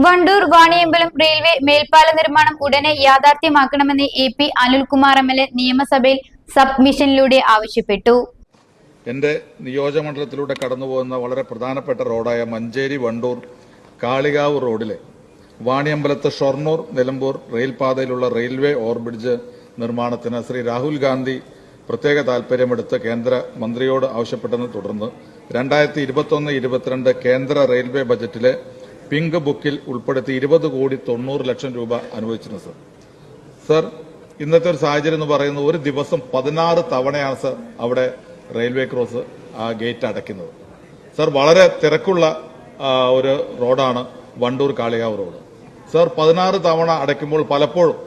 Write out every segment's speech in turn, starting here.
Wandoor Vaniyambalam railway മേൽപ്പാല നിർമ്മാണം ഉടനെ യാഥാർത്ഥ്യമാക്കണമെന്ന് A P Anilkumar M L A നിയമസഭയിൽ സബ്മിഷനിലൂടെ ആവശ്യപ്പെട്ടു. എന്റെ നിയോജകമണ്ഡലത്തിലൂടെ കടന്നുപോകുന്ന വളരെ പ്രധാനപ്പെട്ട റോഡായ മഞ്ചേരി വണ്ടൂർ കാളികാവ് റോഡിലെ വാണിയമ്പലത്ത് ഷൊർണൂർ നിലമ്പൂർ റെയിൽപാതയിലുള്ള റെയിൽവേ ഓവർബ്രിഡ്ജ് നിർമ്മാണത്തിന് ശ്രീ രാഹുൽ ഗാന്ധി പ്രത്യേക താൽപര്യമെടുത്ത് കേന്ദ്ര മന്ത്രിയോട് ആവശ്യപ്പെട്ടതിനെ തുടർന്ന് രണ്ടായിരത്തി ഇരുപത്തൊന്ന് ഇരുപത്തിരണ്ട് കേന്ദ്ര റെയിൽവേ ബജറ്റിലെ പിങ്ക് ബുക്കിൽ ഉൾപ്പെടുത്തി ഇരുപത് കോടി തൊണ്ണൂറ് ലക്ഷം രൂപ അനുവദിച്ചിരുന്നു സർ. സർ ഇന്നത്തെ ഒരു സാഹചര്യം എന്ന് പറയുന്നത് ഒരു ദിവസം പതിനാറ് തവണയാണ് സർ അവിടെ റെയിൽവേ ക്രോസ് ആ ഗേറ്റ് അടയ്ക്കുന്നത്. സർ വളരെ തിരക്കുള്ള ഒരു റോഡാണ് വണ്ടൂർ കാളികാവ് റോഡ്. സർ പതിനാറ് തവണ അടയ്ക്കുമ്പോൾ പലപ്പോഴും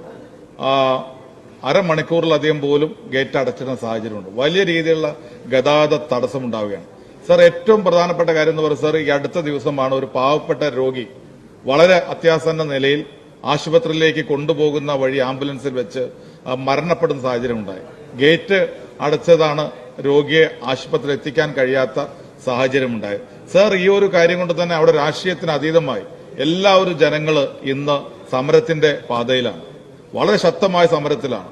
അരമണിക്കൂറിലധികം പോലും ഗേറ്റ് അടച്ചിരുന്ന സാഹചര്യമുണ്ട്. വലിയ രീതിയിലുള്ള ഗതാഗത തടസ്സമുണ്ടാവുകയാണ്. സർ ഏറ്റവും പ്രധാനപ്പെട്ട കാര്യം എന്ന് പറയുന്നത് സർ ഈ അടുത്ത ദിവസമാണ് ഒരു പാവപ്പെട്ട രോഗി വളരെ അത്യാസന്ന നിലയിൽ ആശുപത്രിയിലേക്ക് കൊണ്ടുപോകുന്ന വഴി ആംബുലൻസിൽ വെച്ച് മരണപ്പെടുന്ന സാഹചര്യം ഉണ്ടായി. ഗേറ്റ് അടച്ചതാണ് രോഗിയെ ആശുപത്രിയിൽ എത്തിക്കാൻ കഴിയാത്ത സാഹചര്യമുണ്ടായത് സർ ഈ ഒരു കാര്യം കൊണ്ട് തന്നെ അവിടെ രാഷ്ട്രീയത്തിന് അതീതമായി എല്ലാവരും ജനങ്ങൾ ഇന്ന് സമരത്തിന്റെ പാതയിലാണ്. വളരെ ശക്തമായ സമരത്തിലാണ്.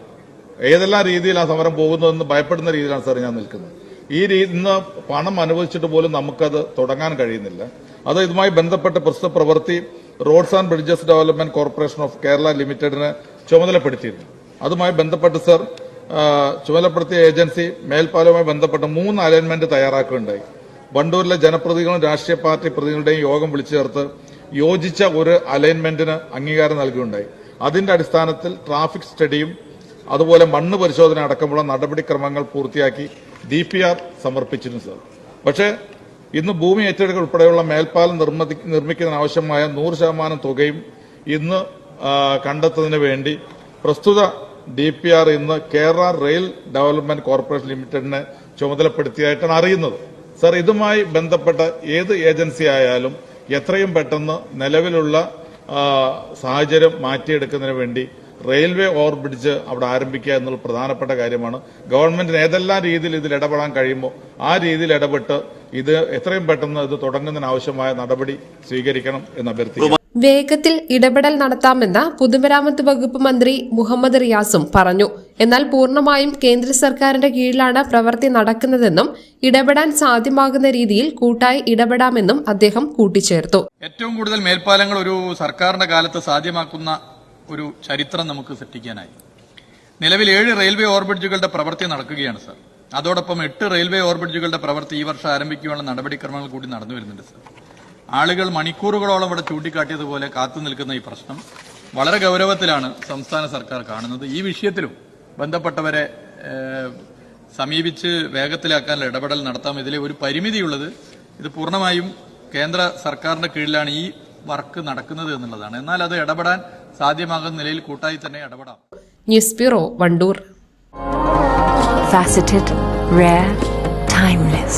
ഏതെല്ലാം രീതിയിൽ ആ സമരം പോകുന്നതെന്ന് ഭയപ്പെടുന്ന രീതിയിലാണ് സാർ ഞാൻ നിൽക്കുന്നത്. ഈ ഇന്ന് പണം അനുവദിച്ചിട്ട് പോലും നമുക്കത് തുടങ്ങാൻ കഴിയുന്നില്ല. അത് ഇതുമായി ബന്ധപ്പെട്ട് പ്രസ്തുത പ്രവൃത്തി roads and bridges development corporation of Kerala ലിമിറ്റഡിന് ചുമതലപ്പെടുത്തിയിരുന്നു. അതുമായി ബന്ധപ്പെട്ട് സർ ചുമതലപ്പെടുത്തിയ ഏജൻസി മേൽപ്പാലവുമായി ബന്ധപ്പെട്ട് മൂന്ന് അലൈൻമെന്റ് തയ്യാറാക്കുകയുണ്ടായി. വണ്ടൂരിലെ ജനപ്രതിനിധികളും രാഷ്ട്രീയ പാർട്ടി പ്രതിനിധികളുടെയും യോഗം വിളിച്ചു ചേർത്ത് യോജിച്ച ഒരു അലൈൻമെന്റിന് അംഗീകാരം നൽകുകയുണ്ടായി. അതിന്റെ അടിസ്ഥാനത്തിൽ ട്രാഫിക് സ്റ്റഡിയും അതുപോലെ മണ്ണ് പരിശോധന അടക്കമുള്ള നടപടിക്രമങ്ങൾ പൂർത്തിയാക്കി ഡി പി ആർ സമർപ്പിച്ചിരുന്നു സർ. പക്ഷേ ഇന്ന് ഭൂമി ഏറ്റെടുക്കൽ ഉൾപ്പെടെയുള്ള മേൽപ്പാലം നിർമ്മതി നിർമ്മിക്കുന്നതിന് ആവശ്യമായ നൂറ് ശതമാനം തുകയും ഇന്ന് കണ്ടെത്തുന്നതിന് വേണ്ടി പ്രസ്തുത ഡി പി ആർ ഇന്ന് കേരള റെയിൽ ഡെവലപ്മെന്റ് കോർപ്പറേഷൻ ലിമിറ്റഡിനെ ചുമതലപ്പെടുത്തിയതായിട്ടാണ് അറിയുന്നത്. സർ ഇതുമായി ബന്ധപ്പെട്ട ഏത് ഏജൻസി ആയാലും എത്രയും പെട്ടെന്ന് നിലവിലുള്ള സാഹചര്യം മാറ്റിയെടുക്കുന്നതിന് വേണ്ടി റെയിൽവേ ഓവർ ബ്രിഡ്ജ് അവിടെ ആരംഭിക്കുക എന്നുള്ള പ്രധാനപ്പെട്ട കാര്യമാണ്. ഗവൺമെന്റിന് ഏതെല്ലാം രീതിയിൽ ഇതിൽ ഇടപെടാൻ കഴിയുമോ ആ രീതിയിൽ ഇടപെട്ട് ഇത് എത്രയും പെട്ടെന്ന് ഇത് തുടങ്ങുന്നതിനാവശ്യമായ നടപടി സ്വീകരിക്കണം എന്ന് അഭ്യർത്ഥിക്കുന്നു. വേഗത്തിൽ ഇടപെടൽ നടത്താമെന്ന് പൊതുമരാമത്ത് വകുപ്പ് മന്ത്രി മുഹമ്മദ് റിയാസും പറഞ്ഞു. എന്നാൽ പൂർണമായും കേന്ദ്ര സർക്കാരിന്റെ കീഴിലാണ് പ്രവൃത്തി നടക്കുന്നതെന്നും ഇടപെടാൻ സാധ്യമാകുന്ന രീതിയിൽ കൂട്ടായി ഇടപെടാമെന്നും അദ്ദേഹം കൂട്ടിച്ചേർത്തു. ഏറ്റവും കൂടുതൽ മേൽപ്പാലങ്ങൾ ഒരു സർക്കാരിന്റെ കാലത്ത് സാധ്യമാക്കുന്ന ഒരു ചരിത്രം നമുക്ക് സൃഷ്ടിക്കാനായി. നിലവിൽ ഏഴ് റെയിൽവേ ഓവർബ്രിഡ്ജുകളുടെ പ്രവൃത്തി നടക്കുകയാണ് സർ. അതോടൊപ്പം എട്ട് റെയിൽവേ ഓവർബ്രിഡ്ജുകളുടെ പ്രവൃത്തി ഈ വർഷം ആരംഭിക്കുവാനുള്ള നടപടിക്രമങ്ങൾ കൂടി നടന്നു വരുന്നുണ്ട് സർ. ആളുകൾ മണിക്കൂറുകളോളം ഇവിടെ ചൂണ്ടിക്കാട്ടിയതുപോലെ കാത്തു നിൽക്കുന്ന ഈ പ്രശ്നം വളരെ ഗൗരവത്തിലാണ് സംസ്ഥാന സർക്കാർ കാണുന്നത്. ഈ വിഷയത്തിലും ബന്ധപ്പെട്ടവരെ സമീപിച്ച് വേഗത്തിലാക്കാനുള്ള ഇടപെടൽ നടത്താം. ഇതിലെ ഒരു പരിമിതിയുള്ളത് ഇത് പൂർണമായും കേന്ദ്ര സർക്കാരിന്റെ കീഴിലാണ് ഈ വർക്ക് നടക്കുന്നത് എന്നുള്ളതാണ്. എന്നാൽ അത് ഇടപെടാൻ സാധ്യമാകുന്ന നിലയിൽ കൂട്ടായി തന്നെ ഇടപെടാം news bureau Wandoor faceted, rare, timeless.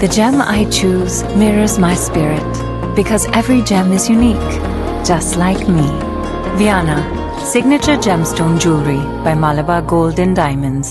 The gem I choose mirrors my spirit because every gem is unique, just like me. Viana, signature gemstone jewelry by Malabar Gold and Diamonds.